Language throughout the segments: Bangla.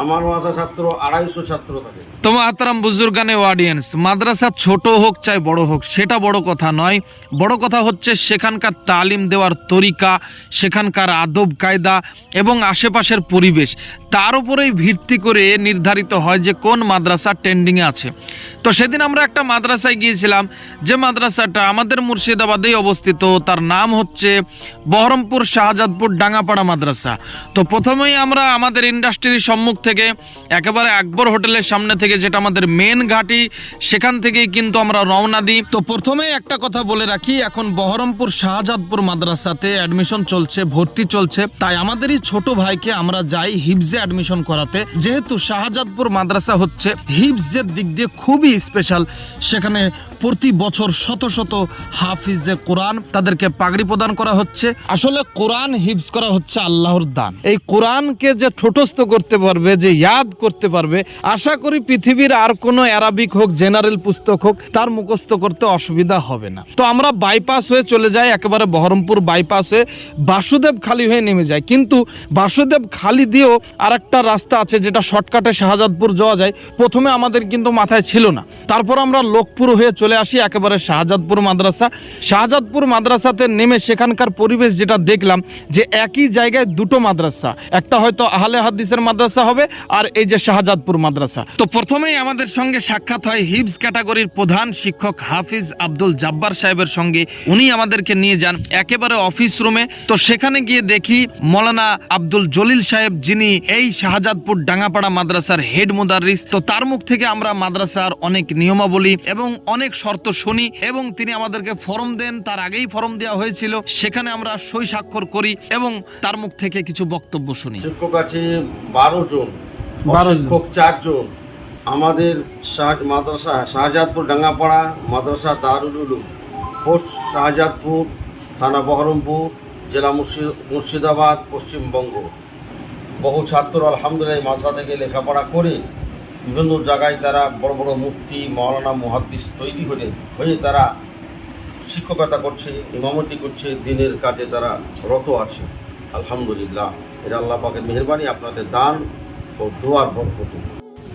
আমার আহতারাম বুজুর্গানে মাদ্রাসা হোক হোক, সেটা বড় কথা নয়। বড় কথা হচ্ছে সেখানকার তালিম দেওয়ার তরিকা, সেখানকার আদব কায়দা এবং আশেপাশের পরিবেশ। তার উপরেই ভিত্তি করে নির্ধারিত হয় যে কোন মাদ্রাসা ট্রেন্ডিংয়ে আছে। তো সেদিন আমরা একটা মাদ্রাসায় গিয়েছিলাম। যে মাদ্রাসাটা আমাদের মুর্শিদাবাদেই অবস্থিত। তার নাম হচ্ছে বহরমপুর শাহজাদপুর ডাঙ্গাপাড়া মাদ্রাসা। তো প্রথমেই আমরা আমাদের ইন্ডাস্ট্রির সম্মুখ থেকে একেবারে আকবর হোটেলের সামনে থেকে যেটা আমাদের মেন ঘাটি, সেখান থেকেই কিন্তু আমরা রওনা দিই। তো প্রথমেই একটা কথা বলে রাখি, এখন বহরমপুর শাহজাদপুর মাদ্রাসাতে অ্যাডমিশন চলছে, ভর্তি চলছে। তাই আমাদেরই ছোট ভাইকে আমরা যাই হিপসে অ্যাডমিশন করাতে। যেহেতু শাহজাদপুর মাদ্রাসা হচ্ছে হিপসের দিক দিয়ে খুবই স্পেশাল সেখানে প্রতি বছর শত শত হাফিজে কোরআন তাদেরকে পাগড়ি প্রদান করা হচ্ছে। আসলে কোরআন হিপস করা হচ্ছে আল্লাহর দান। এই কোরআনকে যে ঠোঁটস্থ করতে পারবে, যে ইয়াদ করতে পারবে, আশা করি পৃথিবীর আর কোনো অ্যারাবিক হোক, জেনারেল পুস্তক হোক, তার মুখস্থ করতে অসুবিধা হবে না। তো আমরা বাইপাস হয়ে চলে যাই, একেবারে বহরমপুর বাইপাস হয়ে বাসুদেব খালি হয়ে নেমে যায় কিন্তু বাসুদেব খালি দিয়েও আর রাস্তা আছে, যেটা শর্টকাটে শাহজাদপুর যাওয়া যায়। প্রথমে আমাদের কিন্তু মাথায় ছিল না। তারপর আমরা লোকপুর হয়ে চলে আসি একেবারে শাহজাদপুর মাদ্রাসা। শাহজাদপুর মাদ্রাসাতে নেমে সেখানকার পরিবেশ যেটা দেখলাম যে একই জায়গায় দুটো মাদ্রাসা। একটা হয়তো আহলে হাদিসের মাদ্রাসা হবে আর এই যে শাহজাদপুর মাদ্রাসা। তো প্রথমেই আমাদের সঙ্গে সাক্ষাৎ হয় হিবস ক্যাটাগরির প্রধান শিক্ষক হাফিজ আব্দুল জাব্বার সাহেবের সঙ্গে। উনি আমাদেরকে নিয়ে যান একেবারে অফিস রুমে। তো সেখানে গিয়ে দেখি মৌলানা আব্দুল জলিল সাহেব, যিনি এই শাহজাদপুর ডাঙ্গাপাড়া মাদ্রাসার হেড মুদারিস। তো তার মুখ থেকে আমরা মাদ্রাসার অনেক নিয়মাবলী এবং অনেক শর্ত শুনি এবং তিনি আমাদেরকে ফর্ম দেন। তার আগেই ফর্ম দেওয়া হয়েছিল। সেখানে আমরা সই স্বাক্ষর করি এবং তার মুখ থেকে কিছু বক্তব্য শুনি। শিক্ষক আছে বারো জন 12 জন। শিক্ষক চারজন আমাদের মাদ্রাসা শাহজাদপুর ডাঙ্গাপাড়া মাদ্রাসা দারুল উলুম পোস্ট শাহজাদপুর থানা বহরমপুর জেলা মুর্শি- মুর্শিদাবাদ পশ্চিমবঙ্গ। বহু ছাত্র আলহামদুলিল্লাহ মাদ্রাসা থেকে লেখাপড়া করে বিভিন্ন জায়গায় তারা বড় বড় মুক্তি মৌলানা মহাদিস তৈরি করে হয়ে তারা শিক্ষকতা করছে, ইমামতি করছে, দিনের কাজে তারা রত আছে। আলহামদুলিল্লাহ এটা আল্লাহ পাকের মেহরবানি আপনাদের দান ও দোয়ার বরকত।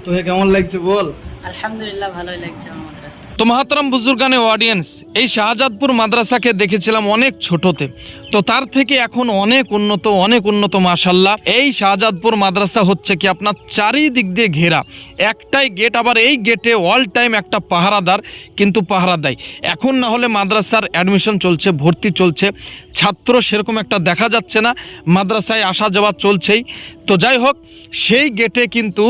তোকে কেমন লাগছে বল? আলহামদুলিল্লাহ, ভালোই লাগছে মাদ্রাসা। তো মাহাতারাম বুজুর্গানে অডিয়েন্স এই শাহজাদপুর মাদ্রাসাকে দেখেছিলাম অনেক ছোটতে। তো তার থেকে এখন অনেক উন্নত অনেক উন্নত, মাশাল্লাহ। এই শাহজাদপুর মাদ্রাসা হচ্ছে কি আপনার চারিদিক দিয়ে ঘেরা। একটাই গেট আবার এই গেটে অল টাইম একটা পাহারাদার কিন্তু পাহারা দেয় এখন না হলে মাদ্রাসার অ্যাডমিশন চলছে, ভর্তি চলছে। ছাত্র সেরকম একটা দেখা যাচ্ছে না, মাদ্রাসায় আসা যাওয়া চলছেই। তো যাই হোক, সেই গেটে কিন্তু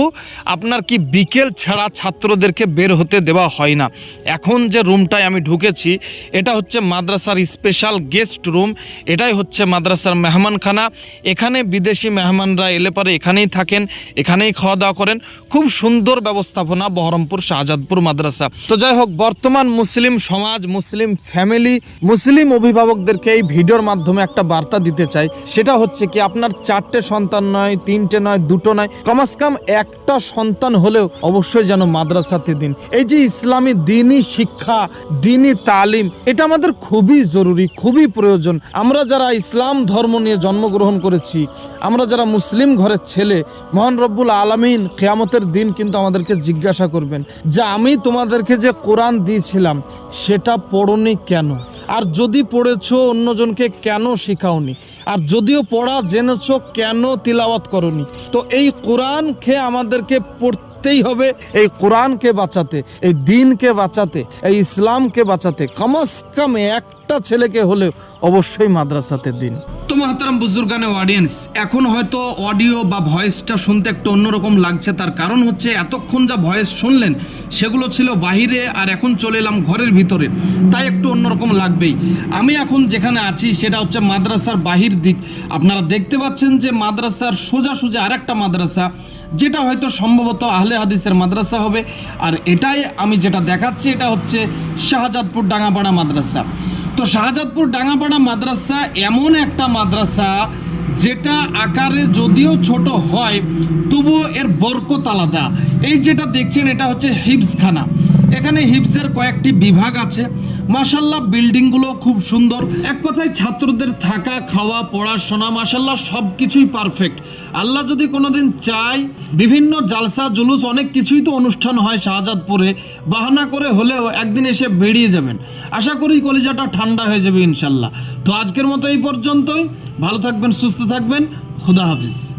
আপনার কি বিকেল ছাড়া ছাত্রদেরকে বের হতে দেওয়া হয় না। এখন যে রুমটায় আমি ঢুকেছি, এটা হচ্ছে মাদ্রাসার স্পেশাল গেস্ট রুম। এটাই হচ্ছে মাদ্রাসার মেহমানখানা। এখানে বিদেশি মেহমানরা এলে পরে এখানেই থাকেন, এখানেই খাওয়া দাওয়া করেন। খুব সুন্দর ব্যবস্থাপনা বহরমপুর শাহজাদপুর মাদ্রাসা। তো যাই হোক, বর্তমান মুসলিম সমাজ, মুসলিম ফ্যামিলি, মুসলিম অভিভাবকদেরকে এই ভিডিওর মাধ্যমে একটা বার্তা দিতে চাই। সেটা হচ্ছে কি, আপনার চারটে সন্তান নয়, তিনটে নয়, দুটো নয়, কমাস কম একটা সন্তান হলেও অবশ্যই যেন মাদ্রাসাতে দিন। এই যে ইসলামী দিনই শিক্ষা, দিনই তালিম, এটা আমাদের খুবই জরুরি, খুবই প্রয়োজন। আমরা যারা ইসলাম ধর্ম নিয়ে জন্মগ্রহণ করেছি, আমরা যারা মুসলিম ঘরের ছেলে, মহান রব্বুল আলমিন কেয়ামতের দিন কিন্তু আমাদেরকে জিজ্ঞাসা করবেন যে, আমি তোমাদেরকে যে কোরআন দিয়েছিলাম, সেটা পড়নি কেন? আর যদি পড়েছো, অন্যজনকে কেন শেখাওনি? আর যদিও পড়া জেনেছ, কেন তিলাওয়াত করনি? তো এই কোরআনকে আমাদেরকে পড়তেই হবে, এই কোরআনকে বাঁচাতে, এই দিনকে বাঁচাতে, এই ইসলামকে বাঁচাতে। কমাস কম একটা ছেলেকে হলেও অবশ্যই মাদ্রাসাতে দিন। তো মহাতারাম বুজুর্গানে অডিয়েন্স এখন হয়তো অডিও বা ভয়েসটা শুনতে একটু অন্যরকম লাগছে। তার কারণ হচ্ছে, এতক্ষণ যা ভয়েস শুনলেন, সেগুলো ছিল বাহিরে আর এখন চলে এলাম ঘরের ভিতরে। তাই একটু অন্যরকম লাগবেই। আমি এখন যেখানে আছি, সেটা হচ্ছে মাদ্রাসার বাহির দিক। আপনারা দেখতে পাচ্ছেন যে মাদ্রাসার সোজা সোজা আরেকটা মাদ্রাসা, যেটা হয়তো সম্ভবত আহলে হাদিসের মাদ্রাসা হবে। আর এটাই আমি যেটা দেখাচ্ছি, এটা হচ্ছে শাহজাদপুর ডাঙাপাড়া মাদ্রাসা। তো শাহজাদপুর ডাঙ্গাপাড়া মাদ্রাসা এমন একটা মাদ্রাসা যেটা আকারে যদিও ছোট হয়, তবুও এর বরকত আলাদা। এই যেটা দেখছেন, এটা হচ্ছে হিবসখানা এখানে হিপসের কয়েকটি বিভাগ আছে। মাসাল্লাহ বিল্ডিংগুলো খুব সুন্দর। এক কথায় ছাত্রদের থাকা, খাওয়া, পড়াশোনা মাসাল্লাহ সব কিছুই পারফেক্ট আল্লাহ যদি কোনোদিন চায়, বিভিন্ন জালসা, জুলুস, অনেক কিছুই তো অনুষ্ঠান হয় শাহজাদপুরে। বাহানা করে হলেও একদিন এসে বেরিয়ে যাবেন। আশা করি কলিজাটা ঠান্ডা হয়ে যাবে ইনশাল্লাহ তো আজকের মতো এই পর্যন্তই। ভালো থাকবেন, সুস্থ থাকবেন। খুদা হাফিজ।